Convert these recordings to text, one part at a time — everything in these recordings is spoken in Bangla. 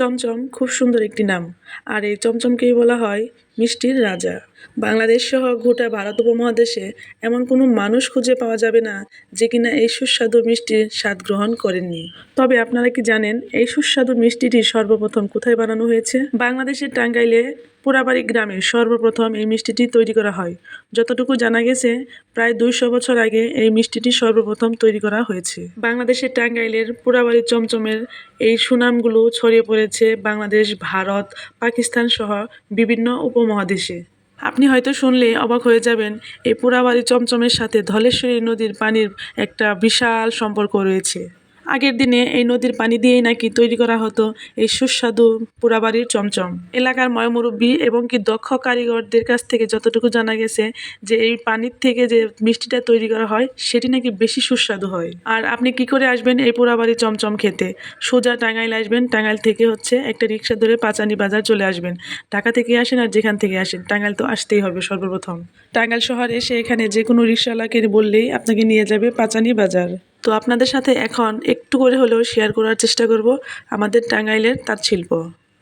চমচম খুব সুন্দর একটি নাম। আর এই চমচমকেই বলা হয় মিষ্টির রাজা। বাংলাদেশ সহ গোটা ভারত উপমহাদেশে এমন কোনো মানুষ খুঁজে পাওয়া যাবে না যে কিনা এই সুস্বাদু মিষ্টির স্বাদ গ্রহণ করেননি। তবে আপনারা কি জানেন এই সুস্বাদু মিষ্টিটি সর্বপ্রথম কোথায় বানানো হয়েছে? বাংলাদেশের টাঙ্গাইলে পোড়াবাড়ি গ্রামে সর্বপ্রথম এই মিষ্টিটি তৈরি করা হয়। যতটুকু জানা গেছে, প্রায় দুইশো বছর আগে এই মিষ্টিটি সর্বপ্রথম তৈরি করা হয়েছে। বাংলাদেশের টাঙ্গাইলের পোড়াবাড়ি চমচমের এই সুনামগুলো ছড়িয়ে পড়েছে বাংলাদেশ, ভারত, পাকিস্তান সহ বিভিন্ন উপমহাদেশে। আপনি হয়তো শুনলে অবাক হয়ে যাবেন, এই পোড়াবাড়ি চমচমের সাথে ধলেশ্বরী নদীর পানির একটা বিশাল সম্পর্ক রয়েছে। আগের দিনে এই নদীর পানি দিয়েই নাকি তৈরি করা হতো এই সুস্বাদু পোড়াবাড়ির চমচম। এলাকার ময়মুরব্বী এবং কি দক্ষ কারিগরদের কাছ থেকে যতটুকু জানা গেছে যে এই পানির থেকে যে মিষ্টিটা তৈরি করা হয়, সেটি নাকি বেশি সুস্বাদু হয়। আর আপনি কি করে আসবেন এই পোড়াবাড়ি চমচম খেতে? সোজা টাঙ্গাইল আসবেন, টাঙ্গাইল থেকে হচ্ছে একটা রিক্সা ধরে পাচানি বাজার চলে আসবেন। ঢাকা থেকে আসেন আর যেখান থেকে আসেন, টাঙ্গাইল তো আসতেই হবে সর্বপ্রথম। টাঙ্গাইল শহরে এসে এখানে যে কোনো রিক্সাওয়ালাকে বললেই আপনাকে নিয়ে যাবে পাচানি বাজার। তো আপনাদের সাথে এখন একটু করে হলেও শেয়ার করার চেষ্টা করব। আমাদের টাঙ্গাইলের তাঁত শিল্প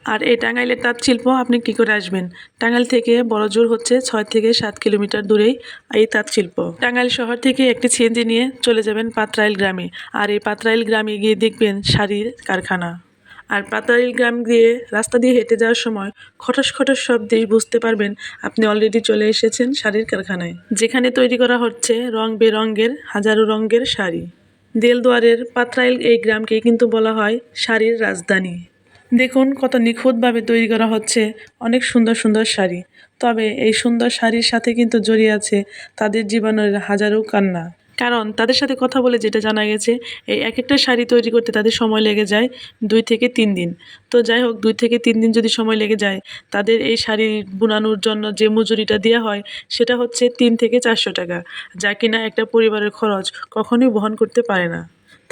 আর এই টাঙ্গাইলের তাঁত শিল্প আপনি কী করে আসবেন? টাঙ্গাইল থেকে বড়জোর হচ্ছে ছয় থেকে সাত কিলোমিটার দূরেই এই তাঁত শিল্প টাঙ্গাইল শহর থেকে একটি সিএনজি নিয়ে চলে যাবেন পাত্রাইল গ্রামে। আর এই পাত্রাইল গ্রামে গিয়ে দেখবেন শাড়ির কারখানা। আর পাতাইল গ্রাম দিয়ে রাস্তা দিয়ে হেঁটে যাওয়ার সময় খটস খটস শব্দেই বুঝতে পারবেন আপনি অলরেডি চলে এসেছেন শাড়ির কারখানায়। যেখানে তৈরি করা হচ্ছে রং বেরঙের, হাজারো রঙের শাড়ি। দেলদুয়ারের পাত্রাইল এই গ্রামকে কিন্তু বলা হয় শাড়ির রাজধানী। দেখুন কত নিখুঁতভাবে তৈরি করা হচ্ছে অনেক সুন্দর সুন্দর শাড়ি। তবে এই সুন্দর শাড়ির সাথে কিন্তু জড়িয়ে আছে তাদের জীবনের হাজারো কান্না। কারণ তাদের সাথে কথা বলে যেটা জানা গেছে, এই এক একটা শাড়ি তৈরি করতে তাদের সময় লেগে যায় দুই থেকে তিন দিন। তো যাই হোক, দুই থেকে তিন দিন যদি সময় লেগে যায়, তাদের এই শাড়ি বুনানোর জন্য যে মজুরিটা দেওয়া হয়, সেটা হচ্ছে তিন থেকে চারশো টাকা, যা কিনা একটা পরিবারের খরচ, কখনোই বহন করতে পারে না।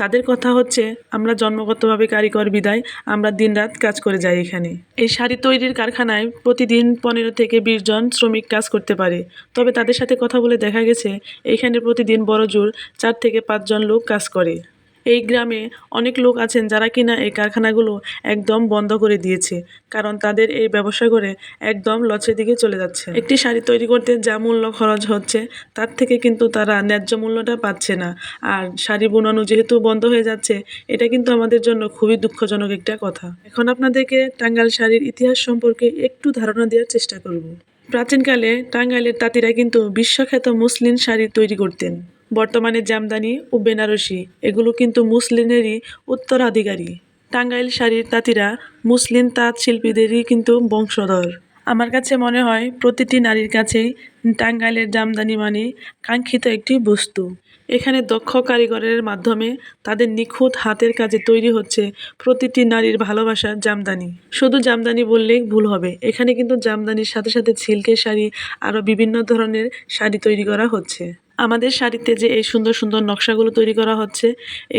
তাদের কথা হচ্ছে, আমরা জন্মগতভাবে কারিগর বিদায়, আমরা দিনরাত কাজ করে যাই এখানে। এই শাড়ি তৈরির কারখানায় প্রতিদিন পনেরো থেকে বিশ জন শ্রমিক কাজ করতে পারে। তবে তাদের সাথে কথা বলে দেখা গেছে, এখানে প্রতিদিন বড় জোর চার থেকে পাঁচজন লোক কাজ করে। এই গ্রামে অনেক লোক আছেন যারা কিনা এই কারখানাগুলো একদম বন্ধ করে দিয়েছে, কারণ তাদের এই ব্যবসা করে একদম লচের দিকে চলে যাচ্ছে। একটি শাড়ি তৈরি করতে যা মূল্য খরচ হচ্ছে, তার থেকে কিন্তু তারা ন্যায্য মূল্যটা পাচ্ছে না। আর শাড়ি বোনানো যেহেতু বন্ধ হয়ে যাচ্ছে, এটা কিন্তু আমাদের জন্য খুবই দুঃখজনক একটা কথা। এখন আপনাদেরকে টাঙ্গাইল শাড়ির ইতিহাস সম্পর্কে একটু ধারণা দেওয়ার চেষ্টা করব। প্রাচীনকালে টাঙ্গাইলের তাঁতিরা কিন্তু বিশ্বখ্যাত মুসলিম শাড়ি তৈরি করতেন। বর্তমানে জামদানি ও বেনারসি, এগুলো কিন্তু মুসলিমেরই উত্তরাধিকারী। টাঙ্গাইল শাড়ির তাঁতিরা মুসলিম তাঁত শিল্পীদেরই কিন্তু বংশধর। আমার কাছে মনে হয় প্রতিটি নারীর কাছেই টাঙ্গাইলের জামদানি মানে কাঙ্ক্ষিত একটি বস্তু। এখানে দক্ষ কারিগরের মাধ্যমে তাদের নিখুঁত হাতের কাজে তৈরি হচ্ছে প্রতিটি নারীর ভালোবাসার জামদানি। শুধু জামদানি বললেই ভুল হবে। এখানে কিন্তু জামদানির সাথে সাথে সিল্কের শাড়ি আরও বিভিন্ন ধরনের শাড়ি তৈরি করা হচ্ছে। আমাদের শাড়িতে যে এই সুন্দর সুন্দর নকশাগুলো তৈরি করা হচ্ছে,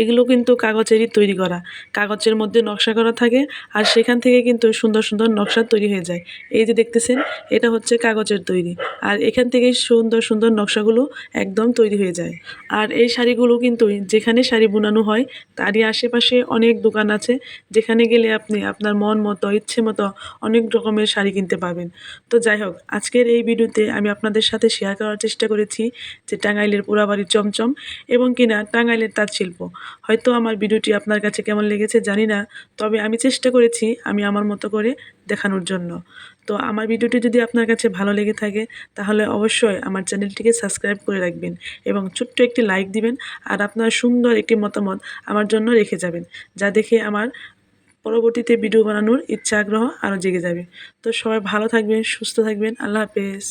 এগুলো কিন্তু কাগজেরই তৈরি করা। কাগজের মধ্যে নকশা করা থাকে আর সেখান থেকে কিন্তু সুন্দর সুন্দর নকশা তৈরি হয়ে যায়। এই যে দেখতেছেন, এটা হচ্ছে কাগজের তৈরি। আর এখান থেকেই সুন্দর সুন্দর নকশাগুলো একদম তৈরি হয়ে যায়। আর এই শাড়িগুলো কিন্তু যেখানে শাড়ি বোনানো হয়, তারই আশেপাশে অনেক দোকান আছে, যেখানে গেলে আপনি আপনার মন মতো, ইচ্ছে মতো অনেক রকমের শাড়ি কিনতে পাবেন তো যাই হোক, আজকের এই ভিডিওতে আমি আপনাদের সাথে শেয়ার করার চেষ্টা করেছি যে টাঙ্গাইলের পোড়াবাড়ির চমচম এবং কিনা টাঙ্গাইলের তাঁত শিল্প। হয়তো আমার ভিডিওটি আপনার কাছে কেমন লেগেছে জানি না, তবে আমি চেষ্টা করেছি আমি আমার মতো করে দেখানোর জন্য। তো আমার ভিডিওটি যদি আপনার কাছে ভালো লেগে থাকে, তাহলে অবশ্যই আমার চ্যানেলটিকে সাবস্ক্রাইব করে রাখবেন এবং ছোট্ট একটি লাইক দিবেন আর আপনার সুন্দর একটি মতামত আমার জন্য রেখে যাবেন, যা দেখে আমার পরবর্তীতে ভিডিও বানানোর ইচ্ছা, আগ্রহ আরও জেগে যাবে। তো সবাই ভালো থাকবেন, সুস্থ থাকবেন, আল্লাহ হাফেজ।